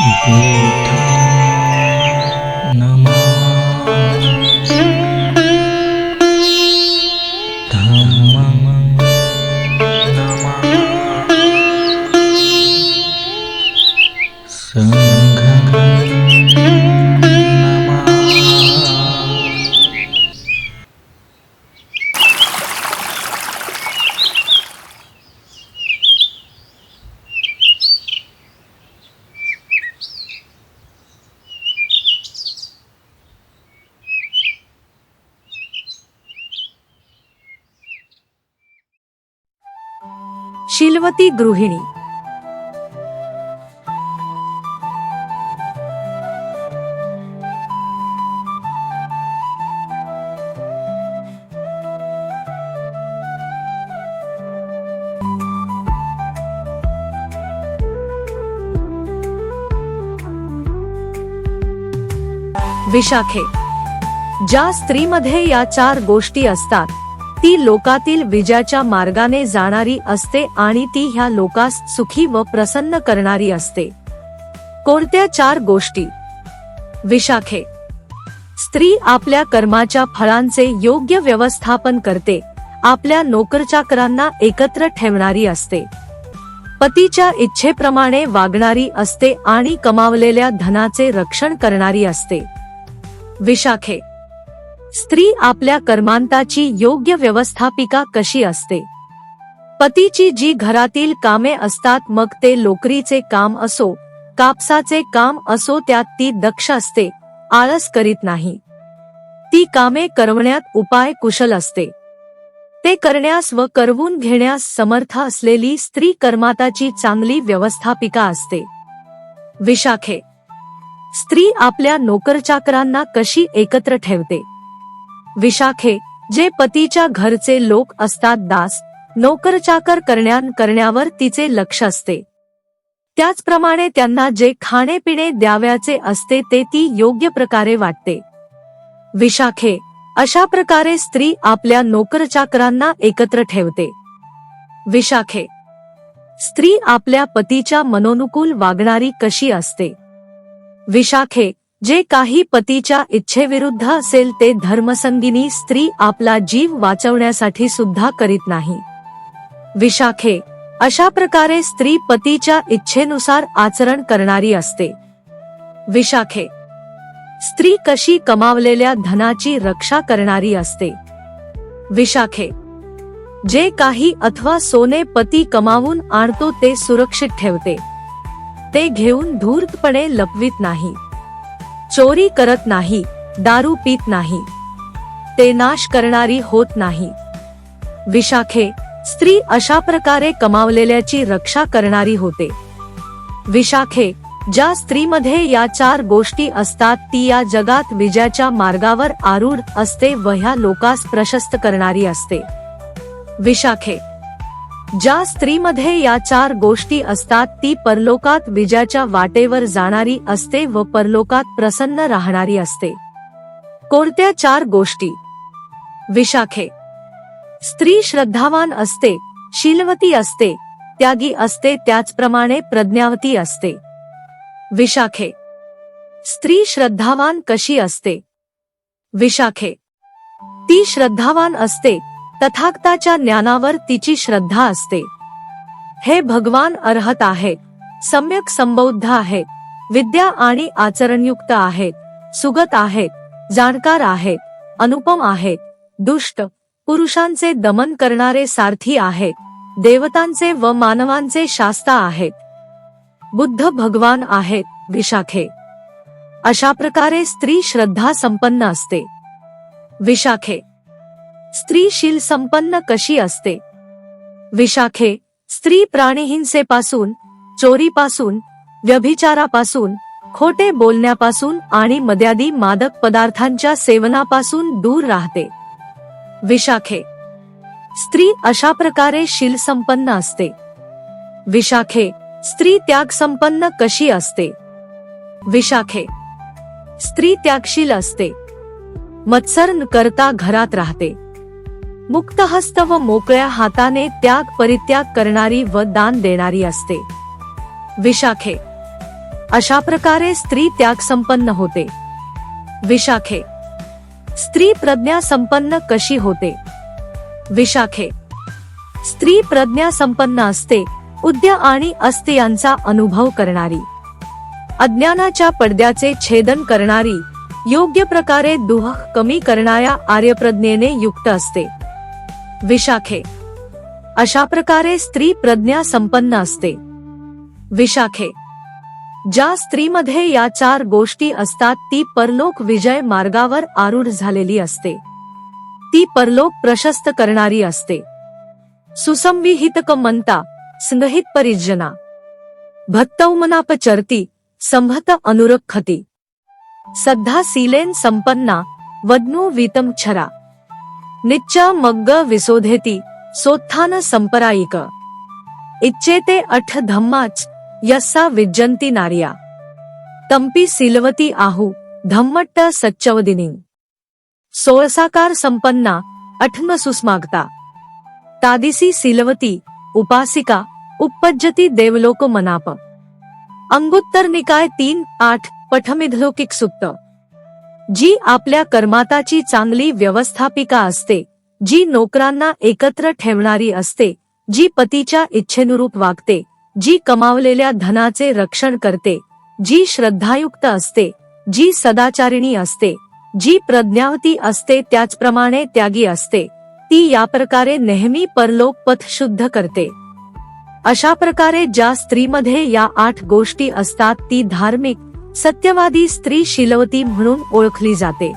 बुद्धं शीलवती गृहिणी. विशाखे ज्या स्त्रीमध्ये या चार गोष्टी असतात ती लोकातील विजयाच्या मार्गाने जाणारी असते आणि ती ह्या लोकास सुखी व प्रसन्न करणारी असते. कोणत्या चार गोष्टी? विशाखे. स्त्री आपल्या कर्माच्या फळांचे योग्य व्यवस्थापन करते आपल्या नोकरचाकरांना एकत्र ठेवणारी असते. पतीच्या इच्छेप्रमाणे वागणारी असते आणि कमावलेल्या धनाचे रक्षण करणारी असते. विशाखे. स्त्री आपल्या कर्मांताची योग्य व्यवस्थापिका कशी असते? पतीची जी घरातील कामे असतात मग ते लोकरीचे काम असो कापसाचे काम असो त्यात ती दक्ष असते आळस करीत नाही. ती कामे करवण्यात उपाय कुशल असते. ते करण्यास व करवून घेण्यास समर्थ असलेली स्त्री कर्माताची चांगली व्यवस्थापिका असते. विशाखे. स्त्री आपल्या नोकरचाकरांना कशी एकत्र ठेवते? विशाखे जे पतीच्या घरचे लोक असतात दास नोकरचाकर करण्या करण्यावर तिचे लक्ष असते. त्याचप्रमाणे त्यांना जे खाणेपिणे द्याव्याचे असते ते ती योग्य प्रकारे वाटते. विशाखे अशा प्रकारे स्त्री आपल्या नोकरचाकरांना एकत्र ठेवते. विशाखे स्त्री आपल्या पतीच्या मनोनुकूल वागणारी कशी असते? विशाखे जे काही पतीच्या इच्छेविरुद्ध असेल ते धर्मसंगिनी स्त्री आपला जीव वाचवण्यासाठी सुद्धा करीत नाही. विशाखे अशा प्रकारे स्त्री पतीच्या इच्छेनुसार आचरण करणारी असते. विशाखे स्त्री कशी कमावलेल्या धनाची रक्षा करणारी असते. विशाखे जे काही अथवा सोने पती कमावून आणतो ते सुरक्षित ठेवते. ते घेऊन धूर्तपणे लपवित नाही. चोरी करत नाही दारू पीत नाही. ते नाश करणारी होत नाही. विशाखे स्त्री अशा प्रकारे कमावलेल्याची रक्षा करणारी होते. विशाखे ज्या स्त्रीमध्ये या चार गोष्टी असतात ती या जगात विजयाच्या मार्गावर आरूढ असते व ह्या लोकास प्रशस्त करणारी असते. विशाखे ज्या स्त्रीमध्ये या चार गोष्टी असतात ती परलोकात विजयाच्या वाटेवर जाणारी असते व परलोकात प्रसन्न राहणारी असते. कोणत्या चार गोष्टी? विशाखे. स्त्री श्रद्धावान असते शीलवती असते त्यागी असते त्याचप्रमाणे प्रज्ञावती असते. विशाखे. स्त्री श्रद्धावान कशी असते? विशाखे. ती श्रद्धावान असते तथागताच्या ज्ञानावर तिची श्रद्धा असते. हे भगवान अर्हत आहे सम्यक संबौद्ध आहे विद्या आणि आचरणयुक्त आहेत सुगत आहेत जाणकार आहेत अनुपम आहेत दुष्ट पुरुषांचे दमन करणारे सारथी आहेत देवतांचे व मानवांचे शास्ता आहेत बुद्ध भगवान आहेत विशाखे. अशा प्रकारे स्त्री श्रद्धा संपन्न असते. विशाखे. स्त्रीशील संपन्न कशी असते? विशाखे स्त्री प्राणीहिंसेपासून चोरीपासून व्यभिचारापासून खोटे बोलण्यापासून आणि मर्यादी मादक पदार्थांच्या सेवनापासून दूर राहते. विशाखे स्त्री अशा प्रकारे शील संपन्न असते. विशाखे स्त्री त्याग संपन्न कशी असते? विशाखे स्त्री त्यागशील असते. मत्सर न करता घरात राहते. मुक्तहस्त व मोकळ्या हाताने त्याग परित्याग करणारी व दान देणारी असते. विशाखे. अशा प्रकारे स्त्री त्याग संपन्न होते. विशाखे. स्त्री प्रज्ञा संपन्न कशी होते? विशाखे. स्त्री प्रज्ञा संपन्न असते उद्य आणि अस्ति यांचा अनुभव करणारी. अज्ञानाच्या पडद्याचे छेदन करणारी योग्य प्रकारे दुह कमी करणाऱ्या आर्यप्रज्ञेने युक्त असते. विशाखे. अशा प्रकारे स्त्री प्रज्ञा संपन्न असते. विशाखे. ज्या स्त्रीमध्ये या चार गोष्टी असतात ती परलोक विजय मार्गावर आरूढ झालेली असते. ती परलोक प्रशस्त करणारी असते. सुसंविहितक मनता संगहित परिजना भक्तौमनापचरती संभत अनुरखती सद्धा सीलेन संपन्ना वदनो वीतम छरा निच्चा मग्ग विशोधेति सोत्थान संपरायिक इच्छेते अठ धम्माच यस्सा विज्जंती नारिया तंपी सिलवती आहु धम्मट्ट सच्चवदिनी सोलसाकार संपन्ना अठम सुस्मागता तादिसी सिलवती उपासिका उपज्जति देवलोक मनाप अंगुत्तर निकाय तीन आठ पठमिधलोकिक सुप्त सुप्त जी आपल्या कर्माताची चांगली व्यवस्थापिका असते जी नोकरांना एकत्र ठेवणारी असते जी पतीच्या इच्छेनुरूप वागते जी कमावलेल्या धनाचे रक्षण करते जी श्रद्धायुक्त असते जी सदाचारिणी असते जी प्रज्ञावती असते त्याचप्रमाणे त्यागी असते ती या प्रकारे नेहमी परलोक पथ शुद्ध करते. अशा प्रकारे ज्या स्त्रीमध्ये या आठ गोष्टी असतात ती धार्मिक सत्यवादी स्त्री शिलवती म्हणून ओळखली जाते.